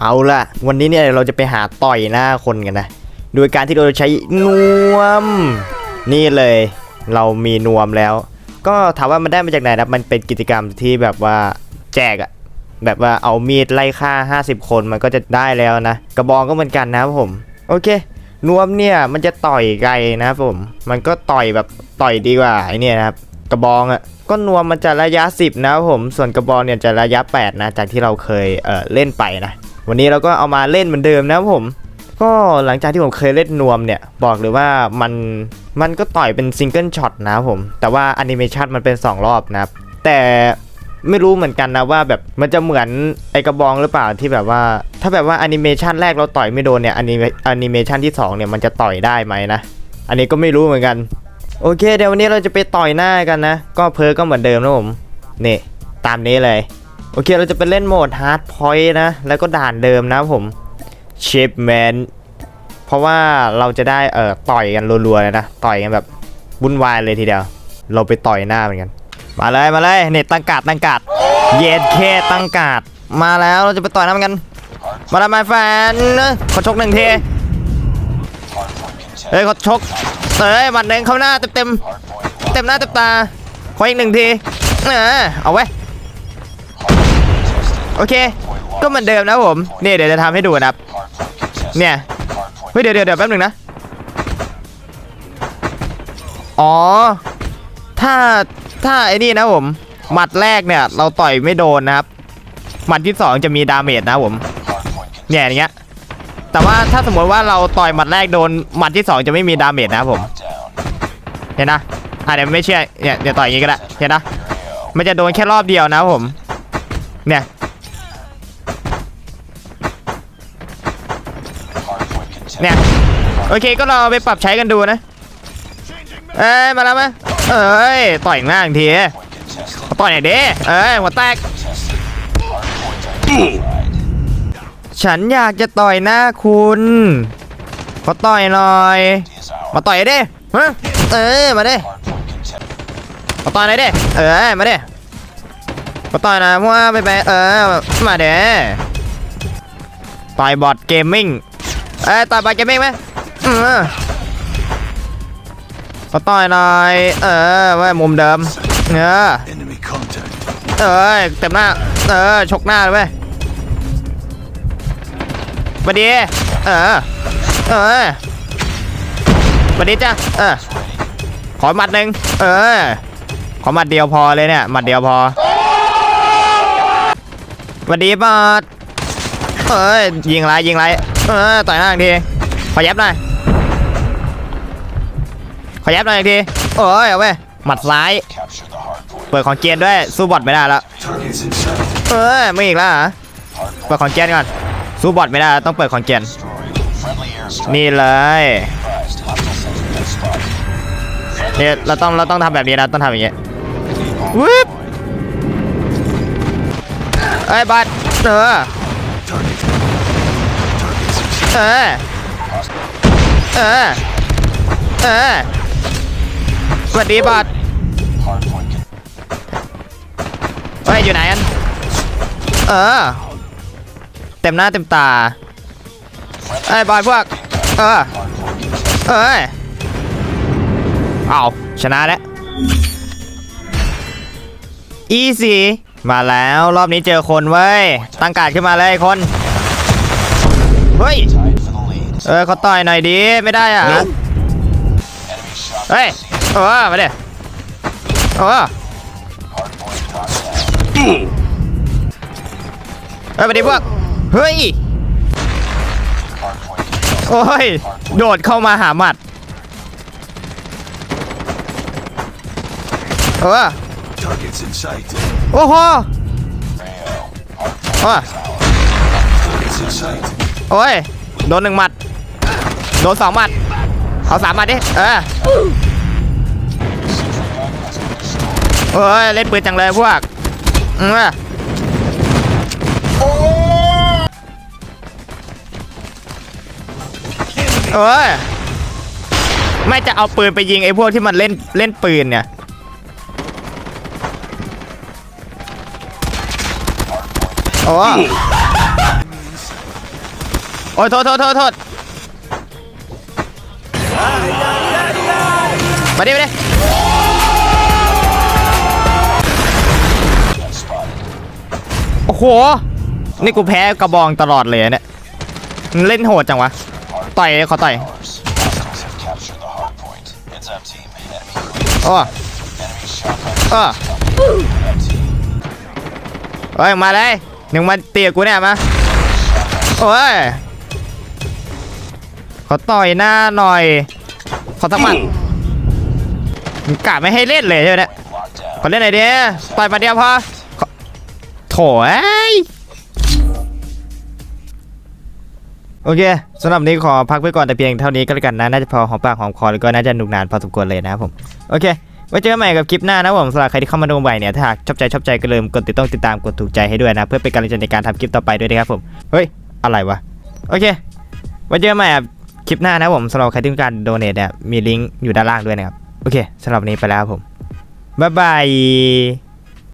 เอาล่ะ วันนี้เนี่ยเราจะไปหาต่อยหน้าคนกันนะ โดยการที่เราจะใช้นวม นี่เลย เรามีนวมแล้ว ก็ถามว่ามันได้มาจากไหนนะมันเป็นกิจกรรมที่แบบว่าแจกอะแบบว่าเอามีดไล่ฆ่า 50 คนมันก็จะได้แล้วนะ กระบองก็เหมือนกันนะผม โอเคนวมเนี่ยมันจะต่อยไกลนะผม มันก็ต่อยแบบต่อยดีกว่าไอเนี่ยนะครับกระบองอะ่ะก็นวมมันจะระยะ 10 นะผม ส่วนกระบองเนี่ยจะระยะ 8 นะ จากที่เราเคยเออเล่นไปนะ วันนี้เราก็เอามาเล่นเหมือนเดิมนะครับผม ก็หลังจากที่ผมเคยเล่นนวมเนี่ย บอกเลยว่ามันมันก็ต่อยเป็นซิงเกิลช็อตนะครับผม แต่ว่าแอนิเมชันมันเป็น 2 รอบนะครับ แต่ไม่รู้เหมือนกันนะว่าแบบมันจะเหมือนไอกระบองหรือเปล่าที่แบบว่า ถ้าแบบว่าแอนิเมชันแรกเราต่อยไม่โดนเนี่ยแอนิเมแอนิเมชันที่สองเนี่ยมันจะต่อยได้ไหมนะอันนี้ก็ไม่รู้เหมือนกัน โอเค เดี๋ยววันนี้เราจะไปต่อยหน้ากันนะ ก็เพอก็เหมือนเดิมนะผมนี่ตามนี้เลย โอเคเราจะไปเล่นโหมดฮาร์ดพอยต์นะ แล้วก็ด่านเดิมนะผมเชฟแมนเพราะว่าเราจะได้เอ่อต่อยกันรัวๆเลยนะ ต่อยกันแบบวุ่นวายเลยทีเดียว เราไปต่อยหน้าเหมือนกัน มาเลยมาเลยเนี่ยตั้งกาดตั้งกาดเย็ดเคตั้งกาดมาแล้วเราจะไปต่อยหน้าเหมือนกัน มาแล้วมาแฟนขอชกหนึ่งทีเฮ้ยขาชกเอ้ยหมัดหนึ่งเข้าหน้าเต็มเต็มเต็มหน้าเต็มตาขออีกหนึ่งทีเออเอาไว้ โอเค ก็เหมือนเดิมนะผมเนี่เดี๋ยวจะทำให้ดูนะครับ เนี่ยเฮ้ยเดี๋ยวเดี๋ยวแป๊บหนึงนะ อ๋อ ถ้าถ้าไอ้นี่นะผมหมัดแรกเนี่ย เราต่อยไม่โดนนะครับหมัดที่สองจะมีดาเมจนะผมเนี่ยอย่างเงี้ยแต่ว่าถ้าสมมติว่าเราต่อยหมัดแรกโดนหมัดที่สองจะไม่มีดาเมจนะผมเห็นนะอะเดี๋ยวไม่เชื่อเนี่ยเดี๋ยวต่อยอย่างงี้ก็ได้เห็นนะมันจะโดนแค่รอบเดียวนะผม เนี่ย เนี่ย โอเคก็ลองไปปรับใช้กันดูนะ เอ้ย มาแล้วมั้ยเอ้ย ต่อยหน้าอีกทีต่อยหน่อยดิเอ้ย หัวแตก ฉันอยากจะต่อยหน้าคุณ ขอต่อยหน่อย มาต่อยดิฮะเอ้ย มาดิมาต่อยหน่อยดิเอ้ย มาดิมาต่อยหนะว่าไปไปเออ มาเด้ต่อยบอทเกมมิ่ง เอ้ยต่อยบอทเกมมิ่งไหมอืมมาต่อยหน่อยเออไว้มุมเดิมเออเอ้ยเต็มหน้าเออชกหน้าเลยเว้ยมาดีเออเออมาดีจ้ะเออขอหมัดหนึ่งเออขอหมัดเดียวพอเลยเนี่ยหมัดเดียวพอมาดีบอดเอ้ยยิงไรยิงไร เออต่อยหน้าอีกทีขอยับหน่อยขอยับหน่อยอีกทีโอ้ยเอาเว้ยหมัดซ้าย เปิดของเกียร์ด้วยสู้บอทไม่ได้แล้วเอ้ยไม่อีกแล้วเหรอเปิดของเกียร์ก่อนสู้บอทไม่ได้ต้องเปิดของเกียร์ Destroyed. Friendly airstrike. นี่เลยเนี่ยเราต้องเราต้องทำแบบนี้นะต้องทำอย่างเงี้ยวึบเอ้ยบอทเออ เออ เออ เออ สวัสดีบอท Hard point. con- เฮ้ยอยู่ไหนกัน เออ เต็มหน้าเต็มตาเอ้ยบอทพวก เออ เอ้ยเอาชนะแล้ว อีสีมาแล้วรอบนี้เจอคนเว้ย ตั้งการดขึ้นมาเลยคน เฮ้ย เออเขาต่อยหน่อยดีไม่ได้อะ Enemy shot. เฮ้ยเออมาเดี๋ยเออ Hard point brought down. เฮ้ยมาดิพวกเฮ้ย Hard point contested. โอ้ยโดดเข้ามาหาหมัดเออ Targets in sight. โอ้โห Rayo. Hard โอ้ย targets in sight. โดนหนึ่งหมัด โดนสองหมัดเอาสามหมัดดิ เออเฮ้ย เล่นปืนจังเลยพวกอืมอเอ้ย ไม่จะเอาปืนไปยิงไอ้พวกที่มันเล่นเล่นปืนเนี่ย โอ้ โอ้ยโทษโทษโทษโทษมาดิมาดิโอ้โห นี่กูแพ้กระบองตลอดเลยเนี่ยเล่นโหดจังวะ ต่อยขอต่อยโอ้ Enemy shot by เออ up team. เฮ้ย มาเลยหนึ่งมาเตียกูเนี่ยมา โอ้ย ขอต่อยหน้าหน่อย ขอสักหมัดมึงกะไม่ให้เล่นเลยใช่ไหมเนี่ย Locked down. ขอเล่นหน่อยดิต่อยมาเดียวพอขอโถเอ้ยโอเคสำหรับนี้ขอพักไว้ก่อนแต่เพียงเท่านี้ก็แล้วกันนะ น่าจะพอหอมปากหอมคอแล้วก็น่าจะหนุกนานพอสมควรเลยนะครับผม โอเค ไว้เจอกันใหม่กับคลิปหน้านะผมสำหรับใครที่เข้ามาดูใหม่เนี่ย ถ้าหากชอบใจชอบใจก็ลืมกดติดต้องติดตามกดถูกใจให้ด้วยนะ เพื่อเป็นกำลังใจในการทำคลิปต่อไปด้วยนะครับผม เฮ้ย อะไรวะ โอเค ไว้เจอกันใหม่กับ คลิปหน้านะผมสำหรับใครที่ต้องการโดเนทเนี่ยมีลิงก์อยู่ด้านล่างด้วยนะครับ โอเคสำหรับวันนี้ไปแล้วครับผมบ๊ายบาย